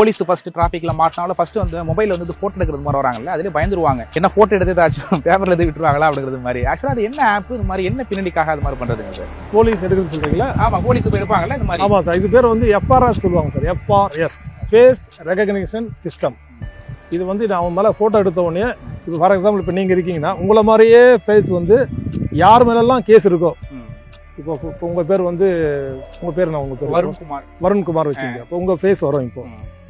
Police first டிராஃபிக்ல மாட்டினாலும் first வந்து மொபைல் வந்து போட்டோ எடுக்கிறது மாதிரி வராங்கல்ல அதுலேயே பயந்துருவாங்க. என்ன போட்டோ எடுத்து ஏதாச்சும் பேப்பர்ல எது விட்டுருவாங்களா அப்படிங்கிறது மாதிரி. ஆக்சுவலாக அது என்ன ஆப் இது மாதிரி என்ன பின்னணிக்காக அது மாதிரி பண்றதுங்க சார் போலீஸ் எடுக்கிறது சொல்றீங்களா? ஆமா போலீஸ் போய் எடுப்பாங்கல்ல இந்த மாதிரி. ஆமாம் சார் இது பேர் வந்து எஃப்ஆர்எஸ் சொல்லுவாங்க sir FRS face recognition system இது வந்து நான் அவன் மேலே ஃபோட்டோ எடுத்த உடனே இப்போ ஃபார் எக்ஸாம்பிள் இப்போ நீங்கள் இருக்கீங்கன்னா உங்களை மாதிரியே ஃபேஸ் வந்து யார் மேலெல்லாம் கேஸ் இருக்கோ. இப்போ இப்போ உங்கள் பேர் வந்து உங்கள் பேர் நான் உங்கள் பேர்? வருண்குமார். வருண்குமார் வச்சுங்க இப்போ உங்கள் ஃபேஸ் வரும் இப்போ.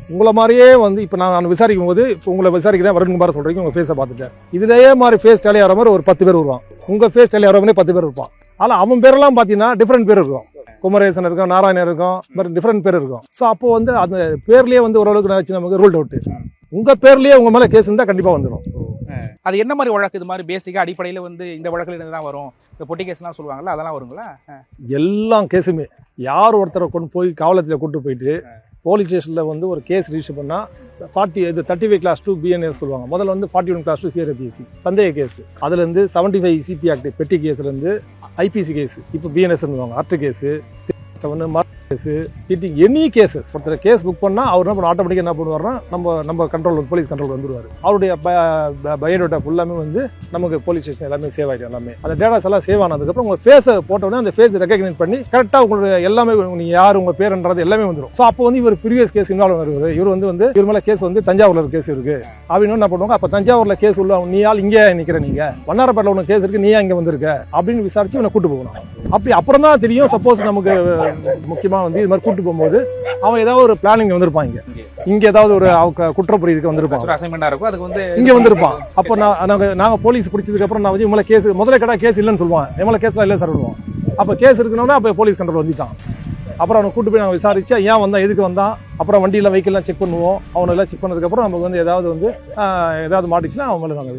உங்களை மாதிரியே வந்து இப்போ நான் நான் விசாரிக்கும் போது இப்போ உங்களை விசாரிக்கிறேன் வருண்குமார் சொல்றீங்க உங்கள் ஃபேஸை பார்த்துட்டேன். இதுலயே மாதிரி ஃபேஸ் டேலி ஆகிற மாதிரி ஒரு பத்து பேர் வருவான். உங்கள் ஃபேஸ் டேலி ஆகிற மாதிரி பத்து பேர் இருப்பான். ஆனால் அவன் பேரெல்லாம் பார்த்தீங்கன்னா டிஃப்ரெண்ட் பேர் இருக்கும். குமரேசன் இருக்கும் நாராயணன் இருக்கும் மாதிரி டிஃப்ரெண்ட் பேர் இருக்கும். ஸோ அப்போ வந்து அந்த பேர்லயே வந்து ஓரளவுக்கு நான் வச்சு நமக்கு ரூல் அவுட் ம். உங்க பேர்லயே உங்க மேல கேஸ் இருந்தா கண்டிப்பா வந்துடும் அது என்ன மாதிரி வழக்கு? இது மாதிரி பேசிக்கா அடிப்படையில வந்து இந்த வழக்குல இருந்து தான் வரும்? இந்த பொட்டி கேஸ்லாம் சொல்லுவாங்கல்ல அதெல்லாம் வருங்களா? எல்லா கேஸுமே யார் ஒருத்தரை கொண்டு போய் காவலத்தில் கூட்டு போயிட்டு போலீஸ் ஸ்டேஷனில் வந்து ஒரு கேஸ் ரிஜிஸ்டர் பண்ணால் ஃபார்ட்டி இது thirty five clause two BNS சொல்லுவாங்க. முதல்ல வந்து forty one clause two CrPC சந்தேக கேஸ் அதுலேருந்து seventy five CP act petty கேஸ்லேருந்து IPC case இப்போ BNS art case seven case cheating any cases ஒருத்தர் கேஸ் புக் பண்ணால் அவர் என்ன பண்ண ஆட்டோமேட்டிக்காக என்ன பண்ணுவார்னா நம்ம நம்ம கண்ட்ரோல் போலீஸ் கண்ட்ரோல் வந்துருவார். அவருடைய பயோடேட்டா ஃபுல்லாமே வந்து நமக்கு போலீஸ் ஸ்டேஷன் எல்லாமே சேவ் ஆகிடும் எல்லாமே. அந்த டேட்டாஸ் எல்லாம் சேவ் ஆனதுக்கப்புறம் உங்கள் ஃபேஸை போட்டோடனே அந்த ஃபேஸ் ரெக்கக்னைஸ் பண்ணி கரெக்டாக உங்களுடைய எல்லாமே நீங்கள் யார் உங்கள் பேருன்றது எல்லாமே வந்துடும் ஸோ அப்போ வந்து இவர் ப்ரீவியஸ் கேஸ் இன்வால்வ் வருவார் இவர். வந்து வந்து இவர் மேலே கேஸ் வந்து தஞ்சாவூரில் ஒரு கேஸ் இருக்குது அப்படின்னு என்ன பண்ணுவாங்க? அப்போ தஞ்சாவூரில் கேஸ் உள்ள நீ ஆள் இங்கே நிற்கிற நீங்க? வண்ணாரப்பேட்டில் உனக்கு கேஸ் இருக்கு நீ இங்கே வந்திருக்க? அப்படின்னு விசாரிச்சு இவனை கூட்டு போகணும். அப்படி அப்புறம் தான் தெரியும். சப்போஸ் நமக்கு முக்கியமாக வந்து இது மாதிரி கூட்டு போகும்போது அவன் ஏதாவது ஒரு பிளானிங் வந்திருப்பான் இங்க. இங்க. ஏதாவது ஒரு அவங்க குற்றப்புரியதுக்கு வந்திருப்பான். ஒரு அசைன்மெண்டா இருக்கும். அதுக்கு வந்து இங்க வந்திருப்பான். அப்போ நான் நாங்க நாங்க போலீஸ் பிடிச்சதுக்கு அப்புறம் நான் வந்து இவங்கள கேஸ் முதல்ல கேட்டா கேஸ் இல்லைன்னு சொல்லுவான். இவங்கள கேஸ்லாம் இல்லை சார் விடுவான் அப்போ கேஸ் இருக்கணும்னா அப்போ போலீஸ் கண்ட்ரோல் வந்துட்டான். அப்புறம் அவனை கூட்டு போய் நாங்கள் விசாரிச்சா ஏன் வந்தான். எதுக்கு வந்தான்? அப்புறம் வண்டியில் வெஹிக்கிள்லாம் செக் பண்ணுவோம். அவனை எல்லாம் செக் பண்ணதுக்கப்புறம் நமக்கு வந்து ஏதாவது வந்து ஏதாவது மாட்டிச்சுன்னா மேலே நாங்கள்